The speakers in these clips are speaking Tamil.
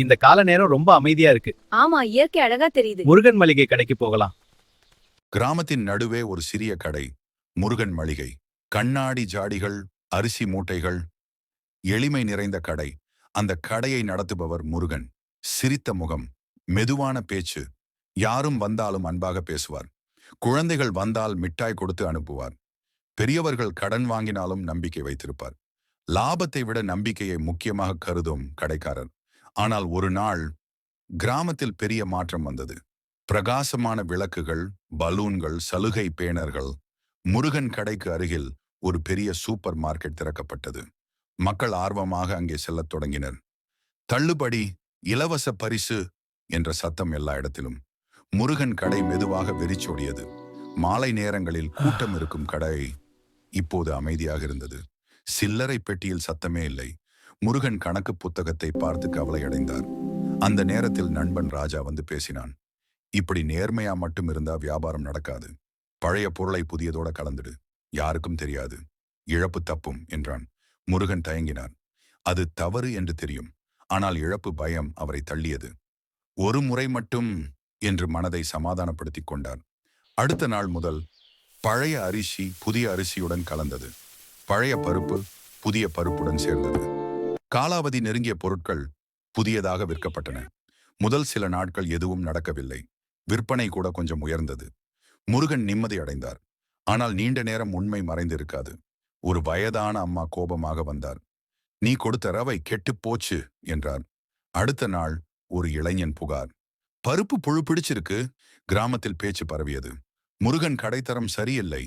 இந்த கால நேரம் ரொம்ப அமைதியா இருக்கு. ஆமா இயற்கை அழகா தெரியுது. முருகன் மளிகை கடைக்கு போகலாம். கிராமத்தின் நடுவே ஒரு சிறிய கடை முருகன் மளிகை. கண்ணாடி ஜாடிகள் அரிசி மூட்டைகள் எளிமை நிறைந்த கடை. அந்த கடையை நடத்துபவர் முருகன். சிரித்த முகம் மெதுவான பேச்சு யாரும் வந்தாலும் அன்பாக பேசுவார். குழந்தைகள் வந்தால் மிட்டாய் கொடுத்து அனுப்புவார். பெரியவர்கள் கடன் வாங்கினாலும் நம்பிக்கை வைத்திருப்பார். லாபத்தை விட நம்பிக்கையை முக்கியமாக கருதும் கடைக்காரர். ஆனால் ஒரு நாள் கிராமத்தில் பெரிய மாற்றம் வந்தது. பிரகாசமான விளக்குகள் பலூன்கள் சலுகை பேனர்கள் முருகன் கடைக்கு அருகில் ஒரு பெரிய சூப்பர் மார்க்கெட் திறக்கப்பட்டது. மக்கள் ஆர்வமாக அங்கே செல்லத் தொடங்கினர். தள்ளுபடி இலவச பரிசு என்ற சத்தம் எல்லா இடத்திலும். முருகன் கடை மெதுவாக வெறிச்சோடியது. மாலை நேரங்களில் கூட்டம் இருக்கும் கடை இப்போது அமைதியாக இருந்தது. சில்லறை பெட்டியில் சத்தமே இல்லை. முருகன் கணக்கு புத்தகத்தை பார்த்து கவலை அடைந்தார் அந்த நேரத்தில் நண்பன் ராஜா வந்து பேசினான். இப்படி நேர்மையா மட்டும் இருந்தா வியாபாரம் நடக்காது. பழைய பொருளை புதியதோட கலந்துடு. யாருக்கும் தெரியாது. இழப்பு தப்பும் என்றான். முருகன் தயங்கினான் அது தவறு என்று தெரியும். ஆனால் இழப்பு பயம் அவரை தள்ளியது. ஒரு முறை மட்டும் என்று மனதை சமாதானப்படுத்திக் கொண்டார். அடுத்த நாள் முதல் பழைய அரிசி புதிய அரிசியுடன் கலந்தது. பழைய பருப்பு புதிய பருப்புடன் சேர்ந்தது. காலாவதி நெருங்கிய பொருட்கள் புதியதாக விற்கப்பட்டன. முதல் சில நாட்கள் எதுவும் நடக்கவில்லை. விற்பனை கூட கொஞ்சம் உயர்ந்தது. முருகன் நிம்மதி அடைந்தார். ஆனால் நீண்ட நேரம் உண்மை மறைந்திருக்காது. ஒரு வயதான அம்மா கோபமாக வந்தார். நீ கொடுத்த ரவை கெட்டுப் போச்சு என்றார். அடுத்த நாள் ஒரு இளைஞன் புகார். பருப்பு புழு பிடிச்சிருக்கு. கிராமத்தில் பேச்சு பரவியது. முருகன் கடைத்தரம் சரியில்லை.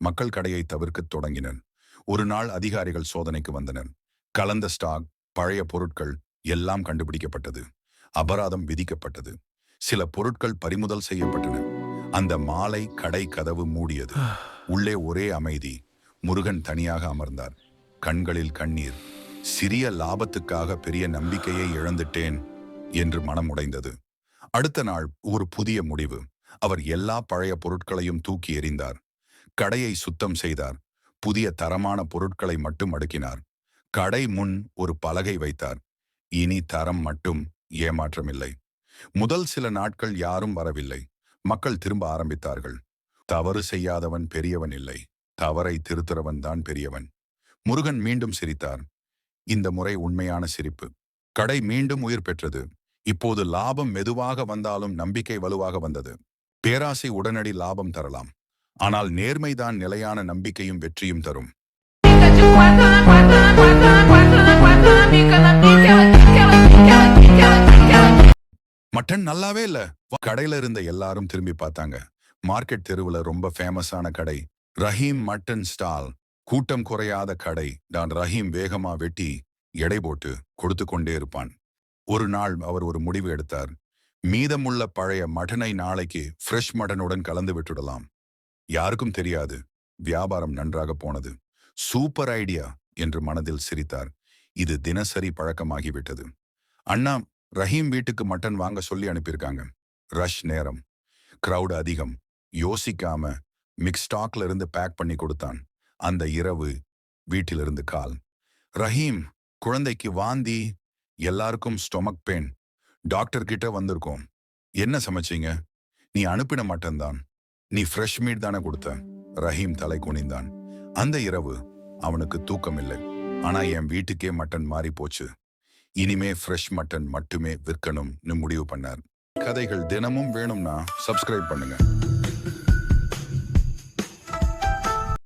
மக்கள் கடையை தவிர்க்கத் தொடங்கினர். ஒரு நாள் அதிகாரிகள் சோதனைக்கு வந்தனர். கலந்த ஸ்டாக் பழைய பொருட்கள் எல்லாம் கண்டுபிடிக்கப்பட்டது. அபராதம் விதிக்கப்பட்டது. சில பொருட்கள் பறிமுதல் செய்யப்பட்டன. அந்த மாலை கடை கதவு மூடியது. உள்ளே ஒரே அமைதி. முருகன் தனியாக அமர்ந்தார். கண்களில் கண்ணீர். சிறிய லாபத்துக்காக பெரிய நம்பிக்கையை இழந்துட்டேன் என்று மனம் உடைந்தது அடுத்த நாள் ஒரு புதிய முடிவு. அவர் எல்லா பழைய பொருட்களையும் தூக்கி எறிந்தார். கடையை சுத்தம் செய்தார். புதிய தரமான பொருட்களை மட்டும் அடுக்கினார். கடை முன் ஒரு பலகை வைத்தார். இனி தரம் மட்டும் ஏமாற்றமில்லை. முதல் சில நாட்கள் யாரும் வரவில்லை. மக்கள் திரும்ப ஆரம்பித்தார்கள். தவறு செய்யாதவன் பெரியவன் இல்லை. தவறை திருத்துறவன் தான் பெரியவன். முருகன் மீண்டும் சிரித்தார். இந்த முறை உண்மையான சிரிப்பு. கடை மீண்டும் உயிர் பெற்றது. இப்போது லாபம் மெதுவாக வந்தாலும் நம்பிக்கை வலுவாக வந்தது. பேராசை உடனடி லாபம் தரலாம். ஆனால் நேர்மைதான் நிலையான நம்பிக்கையும் வெற்றியும் தரும். மட்டன் நல்லாவே இல்ல. கடையில இருந்த எல்லாரும் திரும்பி பார்த்தாங்க. மார்க்கெட் தெருவுல ரொம்ப ஃபேமஸான கடை ரஹீம் மட்டன் ஸ்டால். கூட்டம் குறையாத கடை. தான் ரஹீம் வேகமா வெட்டி எடை போட்டு கொடுத்து கொண்டே இருப்பான். ஒரு நாள் அவர் ஒரு முடிவு எடுத்தார். மீதமுள்ள பழைய மட்டனை நாளைக்கு ஃப்ரெஷ் மட்டனுடன் கலந்து விட்டுடலாம். யாருக்கும் தெரியாது. வியாபாரம் நன்றாக போனது. சூப்பர் ஐடியா என்று மனதில் சிரித்தார். இது தினசரி பழக்கமாகிவிட்டது. அண்ணா ரஹீம் வீட்டுக்கு மட்டன் வாங்க சொல்லி அனுப்பியிருக்காங்க. ரஷ் நேரம். கிரவுட் அதிகம். யோசிக்காம மிக்ஸ் ஸ்டாக்ல இருந்து பேக் பண்ணி கொடுத்தான். அந்த இரவு வீட்டிலிருந்து கால். ரஹீம் குழந்தைக்கு வாந்தி எல்லாருக்கும் ஸ்டொமக் பெயின் டாக்டர் கிட்ட வந்திருக்கோம். என்ன சமைச்சீங்க? நீ அனுப்பின மட்டன்தான். நீ ஃப்ரெஷ் மீட் தானே கொடுத்த? ரஹீம் தலை குனிந்தான். அந்த இரவு அவனுக்கு தூக்கம் இல்லை ஆனா என் வீட்டுக்கே மட்டன் மாறி போச்சு. இனிமே ஃப்ரெஷ் மட்டன் மட்டுமே விற்கணும்னு முடிவு பண்ணார். கதைகள் தினமும் வேணும்னா சப்ஸ்கிரைப் பண்ணுங்க.